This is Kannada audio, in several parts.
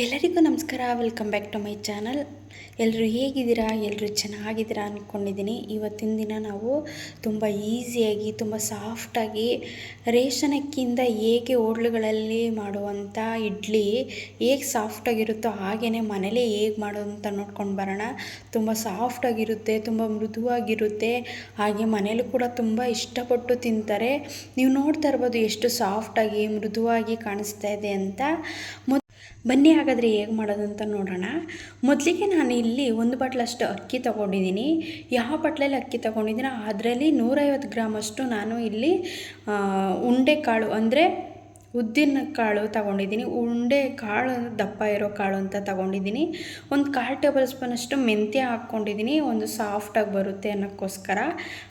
ಎಲ್ಲರಿಗೂ ನಮಸ್ಕಾರ. Welcome back to my channel ಎಲ್ಲರೂ ಹೇಗಿದ್ದೀರಾ? ಎಲ್ಲರೂ ಚೆನ್ನಾಗಿದ್ದೀರಾ ಅಂದ್ಕೊಂಡಿದ್ದೀನಿ ಇವತ್ತಿನ ದಿನ ನಾವು ತುಂಬ ಈಸಿಯಾಗಿ ತುಂಬ ಸಾಫ್ಟಾಗಿ ರೇಷನ್ ಅಕ್ಕಿಯಿಂದ ಹೇಗೆ ಹೋಟ್ಲುಗಳಲ್ಲಿ ಮಾಡುವಂಥ ಇಡ್ಲಿ ಹೇಗೆ ಸಾಫ್ಟಾಗಿರುತ್ತೋ ಹಾಗೇ ಮನೇಲೇ ಹೇಗೆ ಮಾಡೋದು ಅಂತ ನೋಡ್ಕೊಂಡು ಬರೋಣ. ತುಂಬ ಸಾಫ್ಟಾಗಿರುತ್ತೆ ತುಂಬ ಮೃದುವಾಗಿರುತ್ತೆ. ಹಾಗೆ ಮನೇಲೂ ಕೂಡ ತುಂಬ ಇಷ್ಟಪಟ್ಟು ತಿಂತಾರೆ. ನೀವು ನೋಡ್ತಾ ಇರ್ಬೋದು ಎಷ್ಟು ಸಾಫ್ಟಾಗಿ ಮೃದುವಾಗಿ ಕಾಣಿಸ್ತಾ ಇದೆ ಅಂತ. ಬನ್ನಿ ಹಾಗಾದರೆ ಹೇಗೆ ಮಾಡೋದು ಅಂತ ನೋಡೋಣ. ಮೊದಲಿಗೆ ನಾನು ಇಲ್ಲಿ ಒಂದು ಬಟ್ಲಷ್ಟು ಅಕ್ಕಿ ತೊಗೊಂಡಿದ್ದೀನಿ. ಯಾವ ಬಟ್ಲಲ್ಲಿ ಅಕ್ಕಿ ತೊಗೊಂಡಿದ್ದೀನೋ ಅದರಲ್ಲಿ ನೂರೈವತ್ತು ಗ್ರಾಮಷ್ಟು ನಾನು ಇಲ್ಲಿ ಉಂಡೆ ಕಾಳು ಅಂದರೆ ಉದ್ದಿನ ಕಾಳು ತಗೊಂಡಿದ್ದೀನಿ. ಉಂಡೆ ಕಾಳು, ದಪ್ಪ ಇರೋ ಕಾಳು ಅಂತ ತಗೊಂಡಿದ್ದೀನಿ. ಒಂದು ಕಾಲು ಟೇಬಲ್ ಸ್ಪೂನಷ್ಟು ಮೆಂತ್ಯ ಹಾಕ್ಕೊಂಡಿದ್ದೀನಿ. ಒಂದು ಸಾಫ್ಟಾಗಿ ಬರುತ್ತೆ ಅನ್ನೋಕ್ಕೋಸ್ಕರ.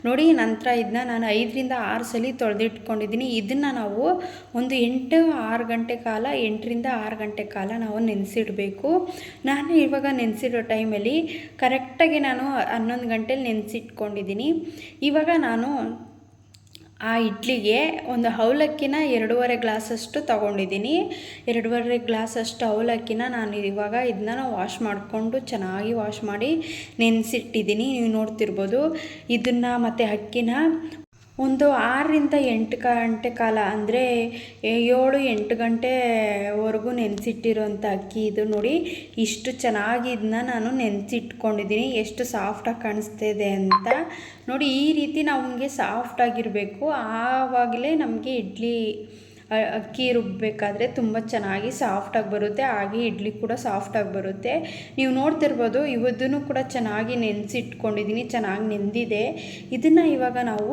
ನೋಡಿ, ನಂತರ ಇದನ್ನ ನಾನು ಐದರಿಂದ ಆರು ಸಲ ತೊಳೆದಿಟ್ಕೊಂಡಿದ್ದೀನಿ. ಇದನ್ನು ನಾವು ಒಂದು ಎಂಟು, ಆರು ಗಂಟೆ ಕಾಲ, ಎಂಟರಿಂದ ಆರು ಗಂಟೆ ಕಾಲ ನಾವು ನೆನೆಸಿಡಬೇಕು. ನಾನು ಇವಾಗ ನೆನೆಸಿಡೋ ಟೈಮಲ್ಲಿ ಕರೆಕ್ಟಾಗಿ ನಾನು ಹನ್ನೊಂದು ಗಂಟೆಲಿ ನೆನೆಸಿಟ್ಕೊಂಡಿದ್ದೀನಿ. ಇವಾಗ ನಾನು ಆ ಇಡ್ಲಿಗೆ ಒಂದು ಅವಲಕ್ಕಿನ ಎರಡೂವರೆ ಗ್ಲಾಸಷ್ಟು ತೊಗೊಂಡಿದ್ದೀನಿ. ಎರಡೂವರೆ ಗ್ಲಾಸಷ್ಟು ಅವಲಕ್ಕಿನ ನಾನು ಇವಾಗ ಇದನ್ನ ವಾಶ್ ಮಾಡಿಕೊಂಡು ಚೆನ್ನಾಗಿ ವಾಶ್ ಮಾಡಿ ನೆನೆಸಿಟ್ಟಿದ್ದೀನಿ. ನೀವು ನೋಡ್ತಿರ್ಬೋದು ಇದನ್ನು ಮತ್ತು ಅಕ್ಕಿನ ಒಂದು ಆರರಿಂದ ಎಂಟು ಗಂಟೆ ಕಾಲ, ಅಂದರೆ ಏಳು ಎಂಟು ಗಂಟೆವರೆಗೂ ನೆನೆಸಿಟ್ಟಿರೋಂಥ ಅಕ್ಕಿ ಇದು ನೋಡಿ. ಇಷ್ಟು ಚೆನ್ನಾಗಿ ಇದನ್ನ ನಾನು ನೆನೆಸಿಟ್ಕೊಂಡಿದ್ದೀನಿ. ಎಷ್ಟು ಸಾಫ್ಟಾಗಿ ಕಾಣಿಸ್ತಿದೆ ಅಂತ. ನೋಡಿ, ಈ ರೀತಿ ನಮಗೆ ಸಾಫ್ಟಾಗಿರಬೇಕು ಆವಾಗಲೇ ನಮಗೆ ಇಡ್ಲಿ ಅಕ್ಕಿ ರುಬ್ಬಬೇಕಾದ್ರೆ ತುಂಬ ಚೆನ್ನಾಗಿ ಸಾಫ್ಟಾಗಿ ಬರುತ್ತೆ. ಹಾಗೆ ಇಡ್ಲಿ ಕೂಡ ಸಾಫ್ಟಾಗಿ ಬರುತ್ತೆ. ನೀವು ನೋಡ್ತಿರ್ಬೋದು ಇವುದನ್ನು ಕೂಡ ಚೆನ್ನಾಗಿ ನೆನೆಸಿಟ್ಕೊಂಡಿದ್ದೀನಿ ಚೆನ್ನಾಗಿ ನೆಂದಿದೆ. ಇದನ್ನು ಇವಾಗ ನಾವು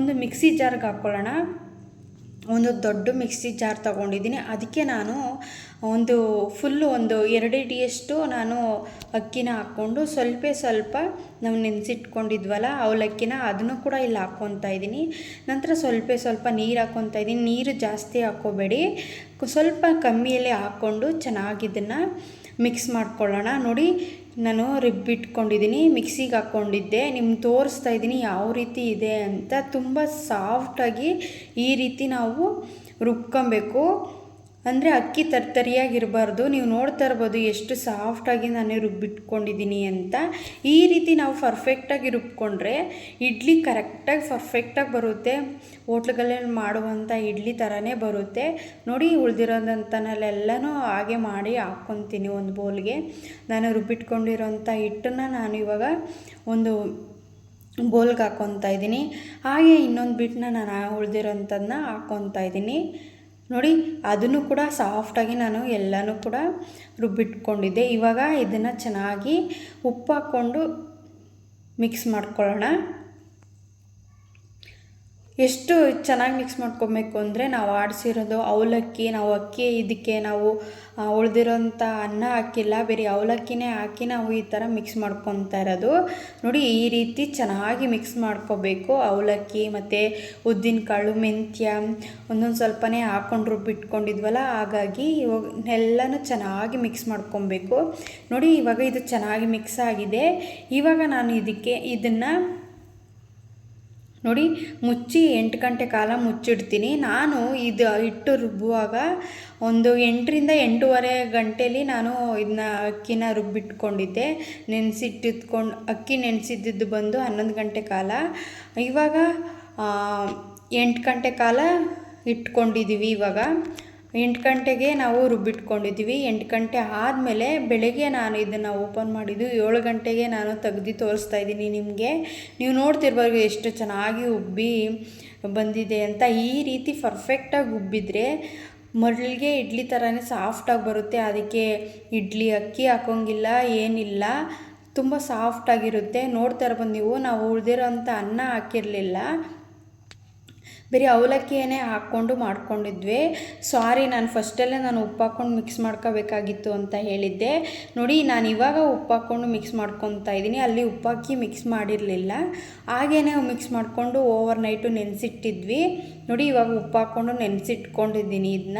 ಒಂದು ಮಿಕ್ಸಿ ಜಾರ್ಗೆ ಹಾಕ್ಕೊಳ್ಳೋಣ ಒಂದು ದೊಡ್ಡ ಮಿಕ್ಸಿ ಜಾರ್ ತೊಗೊಂಡಿದ್ದೀನಿ ಅದಕ್ಕೆ ನಾನು ಒಂದು ಫುಲ್ಲು ಒಂದು ಎರಡು ಇಡಿಯಷ್ಟು ನಾನು ಅಕ್ಕಿನ ಹಾಕ್ಕೊಂಡು ಸ್ವಲ್ಪ ಸ್ವಲ್ಪ ನಾವು ನೆನೆಸಿಟ್ಕೊಂಡಿದ್ವಲ್ಲ ಅವಲಕ್ಕಿನ ಅದನ್ನು ಕೂಡ ಇಲ್ಲಿ ಹಾಕ್ಕೊತಾ ಇದ್ದೀನಿ. ನಂತರ ಸ್ವಲ್ಪ ಸ್ವಲ್ಪ ನೀರು ಹಾಕ್ಕೊತಾ ಇದ್ದೀನಿ. ನೀರು ಜಾಸ್ತಿ ಹಾಕ್ಕೋಬೇಡಿ. ಸ್ವಲ್ಪ ಕಮ್ಮಿಯಲ್ಲಿ ಹಾಕ್ಕೊಂಡು ಚೆನ್ನಾಗಿ ಇದನ್ನು ಮಿಕ್ಸ್ ಮಾಡ್ಕೊಳ್ಳೋಣ. ನೋಡಿ ನಾನು ರಿಬ್ಬಿಟ್ಕೊಂಡಿದ್ದೀನಿ ಮಿಕ್ಸಿಗೆ ಹಾಕ್ಕೊಂಡಿದ್ದೆ. ನಿಮ್ಗೆ ತೋರಿಸ್ತಾ ಇದ್ದೀನಿ ಯಾವ ರೀತಿ ಇದೆ ಅಂತ. ತುಂಬ ಸಾಫ್ಟಾಗಿ ಈ ರೀತಿ ನಾವು ರುಬ್ಕೊಬೇಕು. ಅಂದರೆ ಅಕ್ಕಿ ತರ್ತರಿಯಾಗಿರಬಾರ್ದು. ನೀವು ನೋಡ್ತಾ ಇರ್ಬೋದು ಎಷ್ಟು ಸಾಫ್ಟಾಗಿ ನಾನು ರುಬ್ಬಿಟ್ಕೊಂಡಿದ್ದೀನಿ ಅಂತ. ಈ ರೀತಿ ನಾವು ಪರ್ಫೆಕ್ಟಾಗಿ ರುಬ್ಕೊಂಡ್ರೆ ಇಡ್ಲಿ ಕರೆಕ್ಟಾಗಿ ಪರ್ಫೆಕ್ಟಾಗಿ ಬರುತ್ತೆ. ಹೋಟ್ಲ್ಗಳಲ್ಲಿ ಮಾಡುವಂಥ ಇಡ್ಲಿ ಥರನೇ ಬರುತ್ತೆ. ನೋಡಿ ಉಳಿದಿರೋದಂತನಲ್ಲೆಲ್ಲನೂ ಹಾಗೆ ಮಾಡಿ ಹಾಕ್ಕೊತೀನಿ ಒಂದು ಬೌಲ್ಗೆ. ನಾನು ರುಬ್ಬಿಟ್ಕೊಂಡಿರೋಂಥ ಹಿಟ್ಟನ್ನು ನಾನು ಇವಾಗ ಒಂದು ಬೋಲ್ಗೆ ಹಾಕ್ಕೊತಾ ಇದ್ದೀನಿ. ಹಾಗೆ ಇನ್ನೊಂದು ಬಿಟ್ಟನ್ನ ನಾನು ಉಳಿದಿರೋಂಥದ್ದನ್ನ ಹಾಕ್ಕೊತಾ ಇದ್ದೀನಿ. ನೋಡಿ, ಅದನ್ನು ಕೂಡ ಸಾಫ್ಟಾಗಿ ನಾನು ಎಲ್ಲನೂ ಕೂಡ ರುಬ್ಬಿಟ್ಕೊಂಡಿದ್ದೆ. ಇವಾಗ ಇದನ್ನು ಚೆನ್ನಾಗಿ ಉಪ್ಪು ಹಾಕ್ಕೊಂಡು ಮಿಕ್ಸ್ ಮಾಡ್ಕೊಳ್ಳೋಣ. ಎಷ್ಟು ಚೆನ್ನಾಗಿ ಮಿಕ್ಸ್ ಮಾಡ್ಕೊಬೇಕು ಅಂದರೆ ನಾವು ಆಡಿಸಿರೋದು ಅವಲಕ್ಕಿ, ನಾವು ಅಕ್ಕಿ ಇದಕ್ಕೆ ನಾವು ಉಳಿದಿರೋಂಥ ಅನ್ನ ಹಾಕಿಲ್ಲ, ಬೇರೆ ಅವಲಕ್ಕಿನೇ ಹಾಕಿ ನಾವು ಈ ಥರ ಮಿಕ್ಸ್ ಮಾಡ್ಕೊತಾ ಇರೋದು. ನೋಡಿ, ಈ ರೀತಿ ಚೆನ್ನಾಗಿ ಮಿಕ್ಸ್ ಮಾಡ್ಕೋಬೇಕು. ಅವಲಕ್ಕಿ ಮತ್ತು ಉದ್ದಿನ ಕಾಳು ಮೆಂತ್ಯ ಒಂದೊಂದು ಸ್ವಲ್ಪನೇ ಹಾಕ್ಕೊಂಡು ರುಬ್ಬಿಟ್ಕೊಂಡಿದ್ವಲ್ಲ ಹಾಗಾಗಿ ಇವಾಗ ಎಲ್ಲನೂ ಚೆನ್ನಾಗಿ ಮಿಕ್ಸ್ ಮಾಡ್ಕೊಬೇಕು. ನೋಡಿ, ಇವಾಗ ಇದು ಚೆನ್ನಾಗಿ ಮಿಕ್ಸ್ ಆಗಿದೆ. ಇವಾಗ ನಾನು ಇದಕ್ಕೆ, ಇದನ್ನು ನೋಡಿ, ಮುಚ್ಚಿ ಎಂಟು ಗಂಟೆ ಕಾಲ ಮುಚ್ಚಿಡ್ತೀನಿ. ನಾನು ಇದು ಹಿಟ್ಟು ರುಬ್ಬುವಾಗ ಒಂದು ಎಂಟರಿಂದ ಎಂಟೂವರೆ ಗಂಟೆಲಿ ನಾನು ಇದನ್ನ ಅಕ್ಕಿನ ರುಬ್ಬಿಟ್ಕೊಂಡಿದ್ದೆ. ನೆನೆಸಿಟ್ಟಿದ್ಕೊಂಡು, ಅಕ್ಕಿ ನೆನೆಸಿದ್ದು ಬಂದು ಹನ್ನೊಂದು ಗಂಟೆ ಕಾಲ. ಇವಾಗ ಎಂಟು ಗಂಟೆ ಕಾಲ ಇಟ್ಕೊಂಡಿದ್ದೀವಿ ಇವಾಗ. ಎಂಟು ಗಂಟೆಗೆ ನಾವು ರುಬ್ಬಿಟ್ಕೊಂಡಿದ್ದೀವಿ. ಎಂಟು ಗಂಟೆ ಆದಮೇಲೆ ಬೆಳಗ್ಗೆ ನಾನು ಇದನ್ನು ಓಪನ್ ಮಾಡಿದ್ದು ಏಳು ಗಂಟೆಗೆ ನಾನು ತೆಗ್ದು ತೋರಿಸ್ತಾ ಇದ್ದೀನಿ ನಿಮಗೆ. ನೀವು ನೋಡ್ತಿರ್ಬೋದು ಎಷ್ಟು ಚೆನ್ನಾಗಿ ಉಬ್ಬಿ ಬಂದಿದೆ ಅಂತ. ಈ ರೀತಿ ಪರ್ಫೆಕ್ಟಾಗಿ ಉಬ್ಬಿದ್ರೆ ಮೊದಲಿಗೆ ಇಡ್ಲಿ ಥರನೇ ಸಾಫ್ಟಾಗಿ ಬರುತ್ತೆ. ಅದಕ್ಕೆ ಇಡ್ಲಿ, ಅಕ್ಕಿ ಹಾಕೋಂಗಿಲ್ಲ, ಏನಿಲ್ಲ. ತುಂಬ ಸಾಫ್ಟಾಗಿರುತ್ತೆ ನೋಡ್ತಾ ಇರ್ಬೋದು ನೀವು. ನಾವು ಉಳಿದಿರೋಂಥ ಅನ್ನ ಹಾಕಿರಲಿಲ್ಲ. ಬರೀ ಅವಲಕ್ಕಿಯೇ ಹಾಕ್ಕೊಂಡು ಮಾಡ್ಕೊಂಡಿದ್ವಿ. ಸಾರಿ ನಾನು ಫಸ್ಟಲ್ಲೇ ನಾನು ಉಪ್ಪು ಹಾಕ್ಕೊಂಡು ಮಿಕ್ಸ್ ಮಾಡ್ಕೋಬೇಕಾಗಿತ್ತು ಅಂತ ಹೇಳಿದ್ದೆ. ನೋಡಿ, ನಾನು ಇವಾಗ ಉಪ್ಪು ಹಾಕ್ಕೊಂಡು ಮಿಕ್ಸ್ ಮಾಡ್ಕೊತಾ ಇದ್ದೀನಿ ಅಲ್ಲಿ ಉಪ್ಪು ಹಾಕಿ ಮಿಕ್ಸ್ ಮಾಡಿರಲಿಲ್ಲ. ಹಾಗೇ ಮಿಕ್ಸ್ ಮಾಡಿಕೊಂಡು ಓವರ್ ನೈಟು ನೆನೆಸಿಟ್ಟಿದ್ವಿ. ನೋಡಿ, ಇವಾಗ ಉಪ್ಪು ಹಾಕ್ಕೊಂಡು ನೆನೆಸಿಟ್ಕೊಂಡಿದ್ದೀನಿ ಇದನ್ನ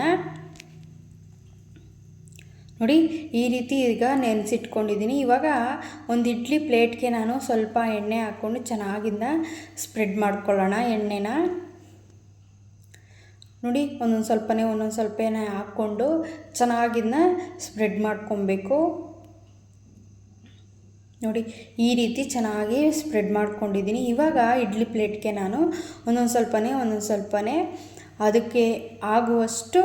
ನೋಡಿ, ಈ ರೀತಿ ಈಗ ನೆನೆಸಿಟ್ಕೊಂಡಿದ್ದೀನಿ. ಇವಾಗ ಒಂದು ಇಡ್ಲಿ ಪ್ಲೇಟ್ಗೆ ನಾನು ಸ್ವಲ್ಪ ಎಣ್ಣೆ ಹಾಕ್ಕೊಂಡು ಚೆನ್ನಾಗಿಂದ ಸ್ಪ್ರೆಡ್ ಮಾಡ್ಕೊಳ್ಳೋಣ ಎಣ್ಣೆನ. ನೋಡಿ, ಒಂದೊಂದು ಸ್ವಲ್ಪನೇ ಒಂದೊಂದು ಸ್ವಲ್ಪನೇ ಹಾಕ್ಕೊಂಡು ಚೆನ್ನಾಗಿನ್ನ ಸ್ಪ್ರೆಡ್ ಮಾಡ್ಕೊಬೇಕು. ನೋಡಿ, ಈ ರೀತಿ ಚೆನ್ನಾಗಿ ಸ್ಪ್ರೆಡ್ ಮಾಡ್ಕೊಂಡಿದ್ದೀನಿ. ಇವಾಗ ಇಡ್ಲಿ ಪ್ಲೇಟ್ಗೆ ನಾನು ಒಂದೊಂದು ಸ್ವಲ್ಪನೇ ಒಂದೊಂದು ಸ್ವಲ್ಪನೇ ಅದಕ್ಕೆ ಆಗುವಷ್ಟು,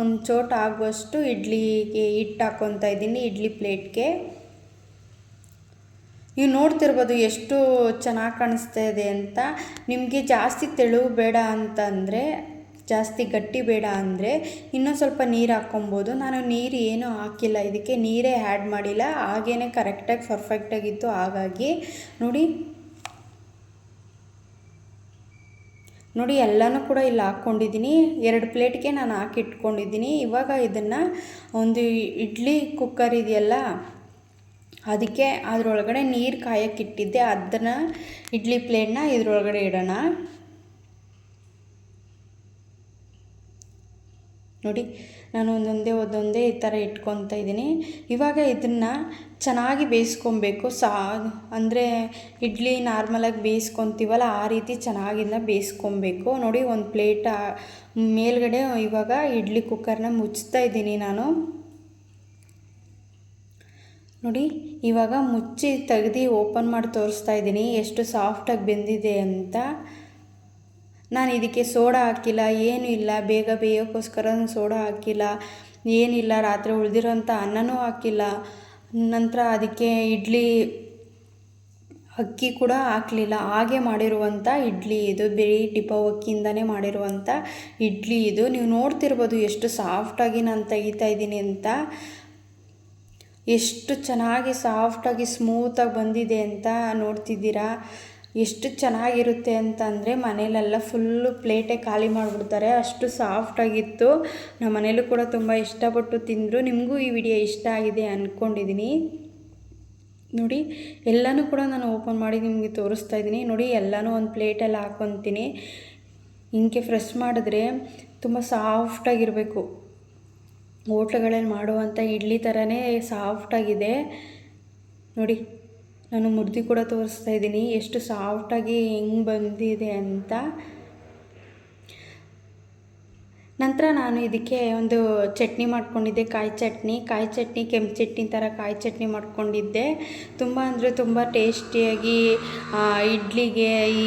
ಒಂದು ಚೋಟ ಆಗುವಷ್ಟು ಇಡ್ಲಿಗೆ ಹಿಟ್ಟು ಹಾಕ್ಕೊತಾ ಇದ್ದೀನಿ, ಇಡ್ಲಿ ಪ್ಲೇಟ್ಗೆ. ನೀವು ನೋಡ್ತಿರ್ಬೋದು ಎಷ್ಟು ಚೆನ್ನಾಗಿ ಕಾಣಿಸ್ತಾ ಇದೆ ಅಂತ. ನಿಮಗೆ ಜಾಸ್ತಿ ತೆಳು ಬೇಡ ಅಂತಂದರೆ ಜಾಸ್ತಿ ಗಟ್ಟಿ ಬೇಡ ಅಂದರೆ ಇನ್ನೂ ಸ್ವಲ್ಪ ನೀರು ಹಾಕ್ಕೊಬೋದು. ನಾನು ನೀರು ಏನೂ ಹಾಕಿಲ್ಲ. ಇದಕ್ಕೆ ನೀರೇ ಆ್ಯಡ್ ಮಾಡಿಲ್ಲ. ಹಾಗೇ ಕರೆಕ್ಟಾಗಿ ಪರ್ಫೆಕ್ಟಾಗಿತ್ತು ಹಾಗಾಗಿ ನೋಡಿ ನೋಡಿ ಎಲ್ಲನೂ ಕೂಡ ಇಲ್ಲಿ ಹಾಕ್ಕೊಂಡಿದ್ದೀನಿ. ಎರಡು ಪ್ಲೇಟ್ಗೆ ನಾನು ಹಾಕಿ ಇಟ್ಕೊಂಡಿದ್ದೀನಿ. ಇವಾಗ ಇದನ್ನು ಒಂದು ಇಡ್ಲಿ ಕುಕ್ಕರ್ ಇದೆಯಲ್ಲ, ಅದಕ್ಕೆ ಅದರೊಳಗಡೆ ನೀರು ಕಾಯಕ್ಕಿಟ್ಟಿದ್ದೆ ಅದನ್ನು ಇಡ್ಲಿ ಪ್ಲೇಟ್ನ ಇದರೊಳಗಡೆ ಇಡೋಣ. ನೋಡಿ, ನಾನು ಒಂದೊಂದೇ ಒಂದೊಂದೇ ಈ ಥರ ಇಟ್ಕೊತಾ ಇದ್ದೀನಿ. ಇವಾಗ ಇದನ್ನು ಚೆನ್ನಾಗಿ ಬೇಯಿಸ್ಕೊಬೇಕು. ಸಾ, ಅಂದರೆ ಇಡ್ಲಿ ನಾರ್ಮಲಾಗಿ ಬೇಯಿಸ್ಕೊತೀವಲ್ಲ, ಆ ರೀತಿ ಚೆನ್ನಾಗಿಂದ ಬೇಯಿಸ್ಕೊಬೇಕು. ನೋಡಿ, ಒಂದು ಪ್ಲೇಟ್ ಮೇಲ್ಗಡೆ ಇವಾಗ ಇಡ್ಲಿ ಕುಕ್ಕರ್ನ ಮುಚ್ತಾ ಇದ್ದೀನಿ ನಾನು. ನೋಡಿ, ಇವಾಗ ಮುಚ್ಚಿ ತೆಗ್ದು ಓಪನ್ ಮಾಡಿ ತೋರಿಸ್ತಾ ಇದ್ದೀನಿ. ಎಷ್ಟು ಸಾಫ್ಟಾಗಿ ಬೆಂದಿದೆ ಅಂತ. ನಾನು ಇದಕ್ಕೆ ಸೋಡಾ ಹಾಕಿಲ್ಲ, ಏನೂ ಇಲ್ಲ, ಬೇಗ ಬೇಯೋಕ್ಕೋಸ್ಕರ ಸೋಡಾ ಹಾಕಿಲ್ಲ, ಏನಿಲ್ಲ, ರಾತ್ರಿ ಉಳಿದಿರೋಂಥ ಅನ್ನನೂ ಹಾಕಿಲ್ಲ. ನಂತರ ಅದಕ್ಕೆ ಇಡ್ಲಿ, ಅಕ್ಕಿ ಕೂಡ ಹಾಕಲಿಲ್ಲ. ಹಾಗೆ ಮಾಡಿರುವಂಥ ಇಡ್ಲಿ ಇದು ಬಿಳಿ ಟಿಪೋ ಅಕ್ಕಿಯಿಂದನೇ ಮಾಡಿರುವಂಥ ಇಡ್ಲಿ ಇದು. ನೀವು ನೋಡ್ತಿರ್ಬೋದು ಎಷ್ಟು ಸಾಫ್ಟಾಗಿ ನಾನು ತೆಗಿತಾ ಇದ್ದೀನಿ ಅಂತ. ಎಷ್ಟು ಚೆನ್ನಾಗಿ ಸಾಫ್ಟಾಗಿ ಸ್ಮೂತಾಗಿ ಬಂದಿದೆ ಅಂತ ನೋಡ್ತಿದ್ದೀರಾ. ಎಷ್ಟು ಚೆನ್ನಾಗಿರುತ್ತೆ ಅಂತ ಅಂದರೆ ಮನೇಲೆಲ್ಲ ಫುಲ್ಲು ಪ್ಲೇಟೇ ಖಾಲಿ ಮಾಡಿಬಿಡ್ತಾರೆ. ಅಷ್ಟು ಸಾಫ್ಟಾಗಿತ್ತು ನಮ್ಮ ಮನೇಲೂ ಕೂಡ ತುಂಬ ಇಷ್ಟಪಟ್ಟು ತಿಂದರು. ನಿಮಗೂ ಈ ವಿಡಿಯೋ ಇಷ್ಟ ಆಗಿದೆ ಅಂದ್ಕೊಂಡಿದ್ದೀನಿ ನೋಡಿ, ಎಲ್ಲನೂ ಕೂಡ ನಾನು ಓಪನ್ ಮಾಡಿ ನಿಮಗೆ ತೋರಿಸ್ತಾ ಇದ್ದೀನಿ. ನೋಡಿ, ಎಲ್ಲನೂ ಒಂದು ಪ್ಲೇಟಲ್ಲಿ ಹಾಕೊತೀನಿ. ಹಿಂಗೆ ಫ್ರೆಶ್ ಮಾಡಿದ್ರೆ ತುಂಬ ಸಾಫ್ಟಾಗಿರಬೇಕು ಹೋಟ್ಲುಗಳಲ್ಲಿ ಮಾಡುವಂಥ ಇಡ್ಲಿ ಥರನೇ ಸಾಫ್ಟಾಗಿದೆ ನೋಡಿ. ನಾನು ಮುರ್ದಿ ಕೂಡ ತೋರಿಸ್ತಾ ಇದ್ದೀನಿ. ಎಷ್ಟು ಸಾಫ್ಟಾಗಿ ಹೆಂಗೆ ಬಂದಿದೆ ಅಂತ. ನಂತರ ನಾನು ಇದಕ್ಕೆ ಒಂದು ಚಟ್ನಿ ಮಾಡ್ಕೊಂಡಿದ್ದೆ, ಕಾಯಿ ಚಟ್ನಿ. ಕಾಯಿ ಚಟ್ನಿ ಕೆಂಪು ಚಟ್ನಿ ಥರ ಕಾಯಿ ಚಟ್ನಿ ಮಾಡ್ಕೊಂಡಿದ್ದೆ. ತುಂಬ ಅಂದರೆ ತುಂಬ ಟೇಸ್ಟಿಯಾಗಿ ಇಡ್ಲಿಗೆ ಈ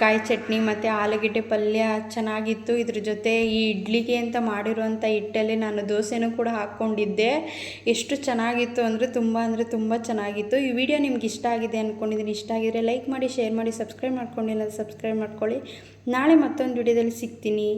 ಕಾಯಿ ಚಟ್ನಿ ಮತ್ತು ಆಲೂಗಡ್ಡೆ ಪಲ್ಯ ಚೆನ್ನಾಗಿತ್ತು. ಇದ್ರ ಜೊತೆ ಈ ಇಡ್ಲಿಗೆ ಅಂತ ಮಾಡಿರುವಂಥ ಹಿಟ್ಟಲ್ಲಿ ನಾನು ದೋಸೆನೂ ಕೂಡ ಹಾಕ್ಕೊಂಡಿದ್ದೆ. ಎಷ್ಟು ಚೆನ್ನಾಗಿತ್ತು ಅಂದರೆ ತುಂಬ ಅಂದರೆ ತುಂಬ ಚೆನ್ನಾಗಿತ್ತು. ಈ ವಿಡಿಯೋ ನಿಮ್ಗೆ ಇಷ್ಟ ಆಗಿದೆ ಅಂದ್ಕೊಂಡಿದ್ದೀನಿ ಇಷ್ಟ ಆಗಿದ್ರೆ ಲೈಕ್ ಮಾಡಿ, ಶೇರ್ ಮಾಡಿ, ಸಬ್ಸ್ಕ್ರೈಬ್ ಮಾಡ್ಕೊಂಡಿಲ್ಲ ಸಬ್ಸ್ಕ್ರೈಬ್ ಮಾಡ್ಕೊಳ್ಳಿ. ನಾಳೆ ಮತ್ತೊಂದು ವಿಡಿಯೋದಲ್ಲಿ ಸಿಗ್ತೀನಿ.